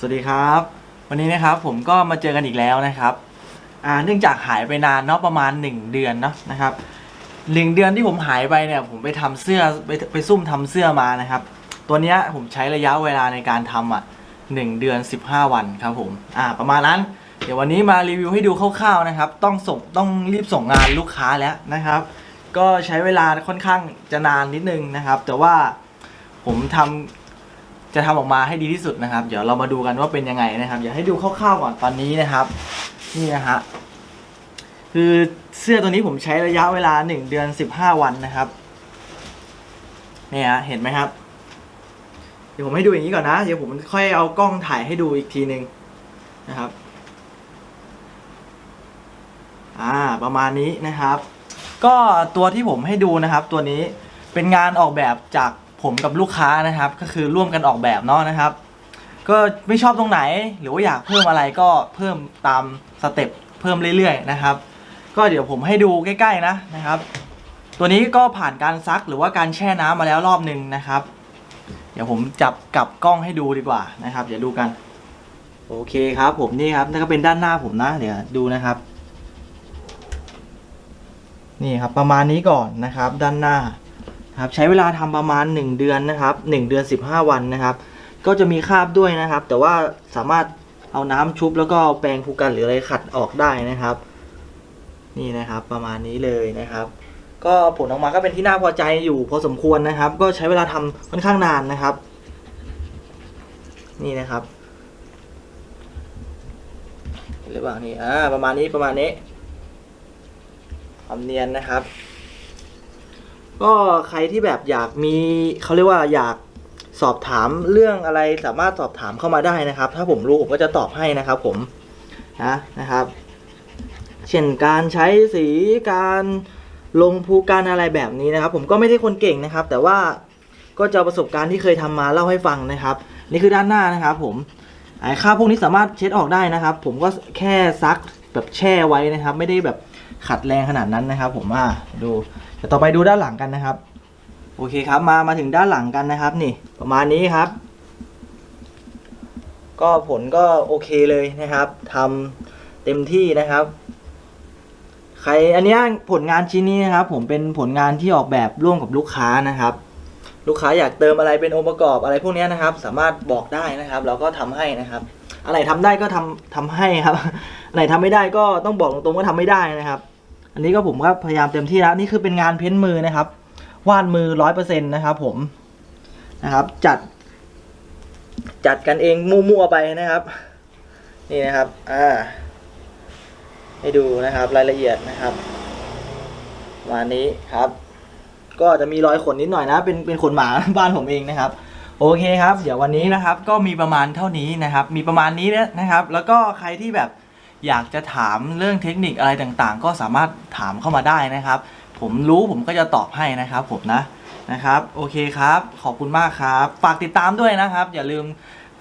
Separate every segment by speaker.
Speaker 1: สวัสดีครับ วันนี้นะครับผมก็มาเจอกันอีกแล้วนะครับอ่าเนื่องจากหายไปนานเนาะประมาณ 1 เดือนเนาะนะครับหนึ่งเดือนที่ผมหายไปเนี่ยผมไปทำเสื้อไปไปซุ่มทำเสื้อมานะครับ ตัวเนี้ยผมใช้ระยะเวลาในการทำอะหนึ่งเดือน 15 วันครับผมอ่าประมาณนั้น เดี๋ยววันนี้มารีวิวให้ดูคร่าวๆนะครับ ต้องส่งต้องรีบส่งงานลูกค้าแล้วนะครับ ก็ใช้เวลาค่อนข้างจะนานนิดนึงนะครับ แต่ว่าผมทำ จะทำออกมาให้ดีที่สุดนะครับ เดี๋ยวเรามาดูกันว่าเป็นยังไงนะครับอยากให้ดูคร่าวๆก่อนตอนนี้นะครับ นี่นะฮะคือเสื้อตัวนี้ผมใช้ระยะเวลาหนึ่งเดือนสิบห้าวันนะครับเนี่ยฮะเห็นไหมครับ เดี๋ยวผมให้ดูอย่างนี้ก่อนนะเดี๋ยวผมค่อยเอากล้องถ่ายให้ดูอีกทีหนึ่งนะครับ อ่าประมาณนี้นะครับ ก็ตัวที่ผมให้ดูนะครับ ตัวนี้เป็นงานออกแบบจาก ผมกับลูกค้านะครับก็คือร่วมกันออกแบบเนาะนะครับ ก็ไม่ชอบตรงไหนหรือว่าอยากเพิ่มอะไรก็เพิ่มตามสเต็ปเพิ่มเรื่อยๆนะครับ ก็เดี๋ยวผมให้ดูใกล้ๆนะนะครับ ตัวนี้ก็ผ่านการซักหรือว่าการแช่น้ำมาแล้วรอบหนึ่งนะครับ เดี๋ยวผมจับกลับกล้องให้ดูดีกว่านะครับ เดี๋ยวดูกันโอเคครับ ผมนี่ครับนั่ก็เป็นด้านหน้าผมนะ เดี๋ยวดูนะครับ นี่ครับประมาณนี้ก่อนนะครับ ด้านหน้า ครับใช้เวลาทำประมาณ 1 เดือนนะครับ 1 เดือน 15 วันนะครับ ก็จะมีคราบด้วยนะครับ แต่ว่าสามารถเอาน้ำชุบแล้วก็เอาแปรงภูกันหรืออะไรขัดออกได้นะครับ นี่นะครับประมาณนี้เลยนะครับ ก็ผลออกมาก็เป็นที่น่าพอใจอยู่พอสมควรนะครับ ก็ใช้เวลาทำค่อนข้างนานนะครับ นี่นะครับเห็นหรือเปล่านี่อ่าประมาณนี้ประมาณนี้ความเนียนนะครับ ก็ใครที่แบบอยากมีเขาเรียกว่าอยากสอบถามเรื่องอะไรสามารถสอบถามเข้ามาได้นะครับ ถ้าผมรู้ผมก็จะตอบให้นะครับผมนะนะครับ เช่นการใช้สีการลงภูการอะไรแบบนี้นะครับ ผมก็ไม่ได้คนเก่งนะครับ แต่ว่าก็จะประสบการณ์ที่เคยทำมาเล่าให้ฟังนะครับ นี่คือด้านหน้านะครับ ผมไอ้ค่าพวกนี้สามารถเช็ดออกได้นะครับ ผมก็แค่ซักแบบแช่ไว้นะครับ ไม่ได้แบบ ขัดแรงขนาดนั้นนะครับ ผมอ่าดูเดี๋ยวต่อไปดูด้านหลังกันนะครับ โอเคครับมามาถึงด้านหลังกันนะครับ นี่ประมาณนี้ครับ ก็ผลก็โอเคเลยนะครับทำเต็มที่นะครับ ใครอันนี้ผลงานชิ้นนี้นะครับ ผมเป็นผลงานที่ออกแบบร่วมกับลูกค้านะครับ ลูกค้าอยากเติมอะไรเป็นองค์ประกอบอะไรพวกนี้นะครับ สามารถบอกได้นะครับ เราก็ทำให้นะครับอะไรทำได้ก็ทำทำให้ครับอันไหนทำไม่ได้ก็ต้องบอกตรงๆว่าทำไม่ได้นะครับ อันนี้ก็ผมก็พยายามเต็มที่แล้วนี่คือเป็นงานเพ้นมือนะครับ วาดมือร้อยเปอร์เซ็นต์นะครับ ผมนะครับ จัด จัดกันเองมั่วๆไปนะครับ นี่นะครับ อ่า ให้ดูนะครับ รายละเอียดนะครับประมาณนี้ครับ ก็จะมีรอยขนนิดหน่อยนะ เป็นเป็นขนหมาบ้านผมเองนะครับโอเคครับ เดี๋ยววันนี้นะครับ ก็มีประมาณเท่านี้นะครับ มีประมาณนี้นะครับ แล้วก็ใครที่แบบ อยากจะถามเรื่องเทคนิคอะไรต่างๆ ก็สามารถถามเข้ามาได้นะครับ ผมรู้ผมก็จะตอบให้นะครับ ผมนะนะครับโอเคครับขอบคุณมากครับ ฝากติดตามด้วยนะครับ อย่าลืม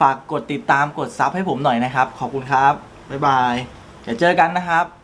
Speaker 1: ฝากกดติดตามกดซับให้ผมหน่อยนะครับ ขอบคุณครับบ๊ายบายเดี๋ยวเจอกันนะครับ